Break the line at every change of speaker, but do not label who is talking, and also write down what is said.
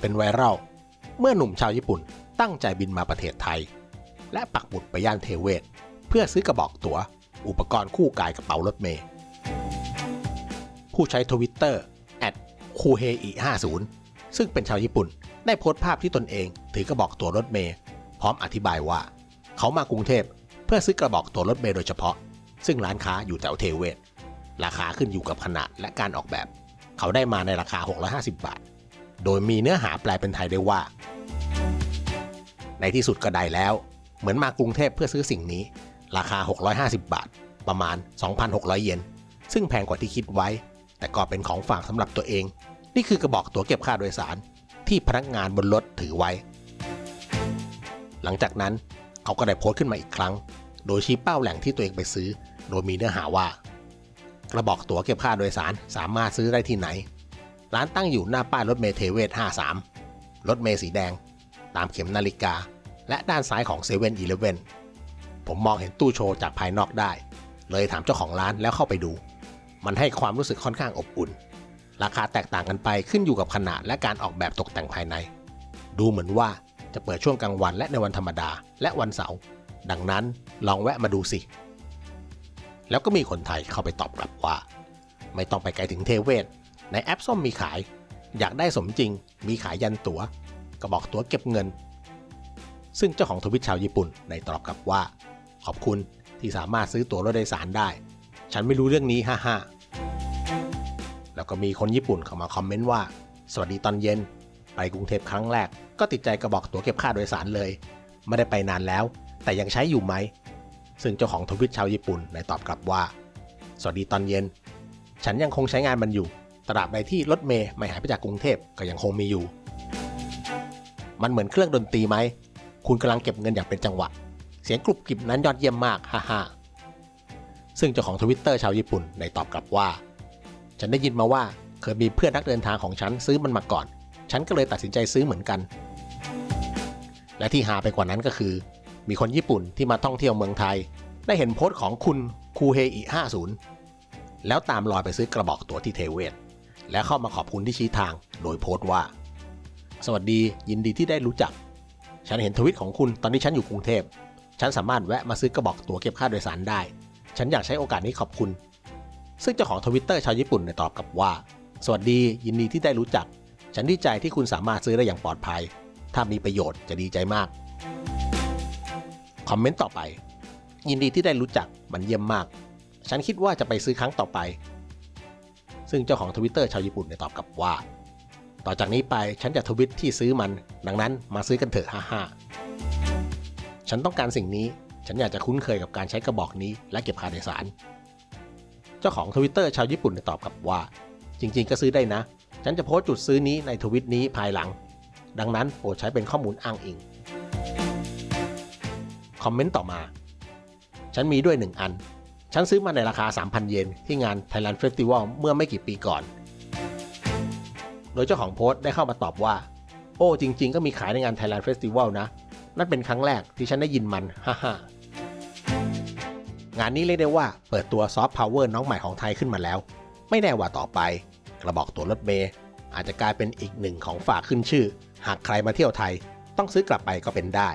เป็นไวรัลเมื่อหนุ่มชาวญี่ปุ่นตั้งใจบินมาประเทศไทย และปักหมุดไปย่านเทเวศ เพื่อซื้อกระบอกตั๋ว อุปกรณ์คู่กายกระเป๋ารถเมย์ผู้ใช้ทวิตเตอร์คูเฮอิ50ซึ่งเป็นชาวญี่ปุ่น ได้โพสต์ภาพที่ตนเองถือกระบอกตั๋วรถเมย์พร้อมอธิบายว่า เขามากรุงเทพเพื่อซื้อกระบอกตั๋วรถเมย์โดยเฉพาะ ซึ่งร้านค้าอยู่แถวเทเวศ ราคาขึ้นอยู่กับขนาดและการออกแบบ เขาได้มาในราคา 650 บาท โดยมีเนื้อหาแปลเป็นไทยได้ว่า ในที่สุดก็ได้แล้ว เหมือนมากรุงเทพเพื่อซื้อสิ่งนี้ ราคา 650 บาท ประมาณ 2,600 เยน ซึ่งแพงกว่าที่คิดไว้ แต่ก็เป็นของฝากสำหรับตัวเอง นี่คือกระบอกตั๋วเก็บค่าโดยสาร ที่พนักงานบนรถถือไว้ หลังจากนั้นเขาก็ได้โพสต์ขึ้นมาอีกครั้ง โดยชี้เป้าแหล่งที่ตัวเองไปซื้อ โดยมีเนื้อหาว่า กระบอกตั๋วเก็บค่าโดยสารสามารถซื้อได้ที่ไหน ร้านตั้งอยู่หน้าป้ายรถเมล์เทเวศ 53 รถเมล์สีแดง ตามเข็มนาฬิกา และด้านซ้ายของเซเว่นอีเลฟเว่นผมมองเห็นตู้โชว์จากภายนอกได้ เลยถามเจ้าของร้านแล้วเข้าไปดู มันให้ความรู้สึกค่อนข้างอบอุ่น ราคาแตกต่างกันไปขึ้นอยู่กับขนาดและการออกแบบตกแต่งภายใน ดูเหมือนว่าจะเปิดช่วงกลางวันและในวันธรรมดา และวันเสาร์ดังนั้นลองแวะมาดูสิ แล้วก็มีคนไทยเข้าไปตอบกลับว่า ไม่ต้องไปไกลถึงเทเวศ ในแอปส้มมีขาย อยากได้สมจริง มีขายยันตัว๋วกระบอกตั๋วเก็บเงิน ซึ่งเจ้าของทวิตชาวญี่ปุ่นในตอบกลับว่า ขอบคุณที่สามารถซื้อตั๋วรถโดยสารได้ ฉันไม่รู้เรื่องนี้ฮ่าฮ่าแล้วก็มีคนญี่ปุ่นเข้ามาคอมเมนต์ว่า สวัสดีตอนเย็น ไปกรุงเทพครั้งแรก ก็ติดใจกระบอกตั๋วเก็บค่าโดยสารเลย ไม่ได้ไปนานแล้ว แต่ยังใช้อยู่ไหม ซึ่งเจ้าของทวิตชาวญี่ปุ่นในตอบกลับว่า สวัสดีตอนเย็น ฉันยังคงใช้งานมันอยู่ ตราบใดที่รถเมย์ไม่หายไปจากกรุงเทพก็ยังคงมีอยู่ มันเหมือนเครื่องดนตรีไหม คุณกำลังเก็บเงินอย่างเป็นจังหวะ เสียงกรุบกริบนั้นยอดเยี่ยมมากฮ่าฮ่าซึ่งเจ้าของทวิตเตอร์ชาวญี่ปุ่นในตอบกลับว่า ฉันได้ยินมาว่าเคยมีเพื่อนนักเดินทางของฉันซื้อมันมาก่อน ฉันก็เลยตัดสินใจซื้อเหมือนกัน และที่หาไปกว่านั้นก็คือ มีคนญี่ปุ่นที่มาท่องเที่ยวเมืองไทย ได้เห็นโพสต์ของคุณคูเฮอิ50แล้วตามรอยไปซื้อกระบอกตั๋วที่เทเวศ และเข้ามาขอบคุณที่ชี้ทาง โดยโพสต์ว่า สวัสดียินดีที่ได้รู้จัก ฉันเห็นทวิตของคุณตอนนี้ฉันอยู่กรุงเทพ ฉันสามารถแวะมาซื้อกระบอกตั๋วเก็บค่าโดยสารได้ ฉันอยากใช้โอกาสนี้ขอบคุณ ซึ่งเจ้าของทวิตเตอร์ชาวญี่ปุ่นได้ตอบกลับว่า สวัสดียินดีที่ได้รู้จัก ฉันดีใจที่คุณสามารถซื้อได้อย่างปลอดภัย ถ้ามีประโยชน์จะดีใจมาก คอมเมนต์ต่อไป ยินดีที่ได้รู้จักมันเยี่ยมมาก ฉันคิดว่าจะไปซื้อครั้งต่อไป ซึ่งเจ้าของทวิตเตอร์ชาวญี่ปุ่นได้ตอบกลับว่า ต่อจากนี้ไปฉันจะทวิตที่ซื้อมัน ดังนั้นมาซื้อกันเถอะฮ่าฮ่าฉันต้องการสิ่งนี้ ฉันอยากจะคุ้นเคยกับการใช้กระบอกนี้และเก็บค่าโดยสาร เจ้าของทวิตเตอร์ชาวญี่ปุ่นได้ตอบกลับว่า จริง ๆ ก็ซื้อได้นะ ฉันจะโพสต์จุดซื้อนี้ในทวิตนี้ภายหลัง ดังนั้นโปรดใช้เป็นข้อมูลอ้างอิง คอมเมนต์ต่อมา ฉันมีด้วยหนึ่งอัน ฉันซื้อมาในราคา 3,000 เยนที่งาน Thailand Festival เมื่อไม่กี่ปีก่อน โดยเจ้าของโพสต์ได้เข้ามาตอบว่า โอ้จริง ๆ ก็มีขายในงาน Thailand Festival นะ นั่นเป็นครั้งแรกที่ฉันได้ยินมัน ฮ่าฮ่างานนี้เรียกได้ว่าเปิดตัวซอฟต์พาวเวอร์น้องใหม่ของไทยขึ้นมาแล้ว ไม่แน่ว่าต่อไป กระบอกตัวรถเมย์อาจจะกลายเป็นอีกหนึ่งของฝากขึ้นชื่อ หากใครมาเที่ยวไทย ต้องซื้อกลับไปก็เป็นได้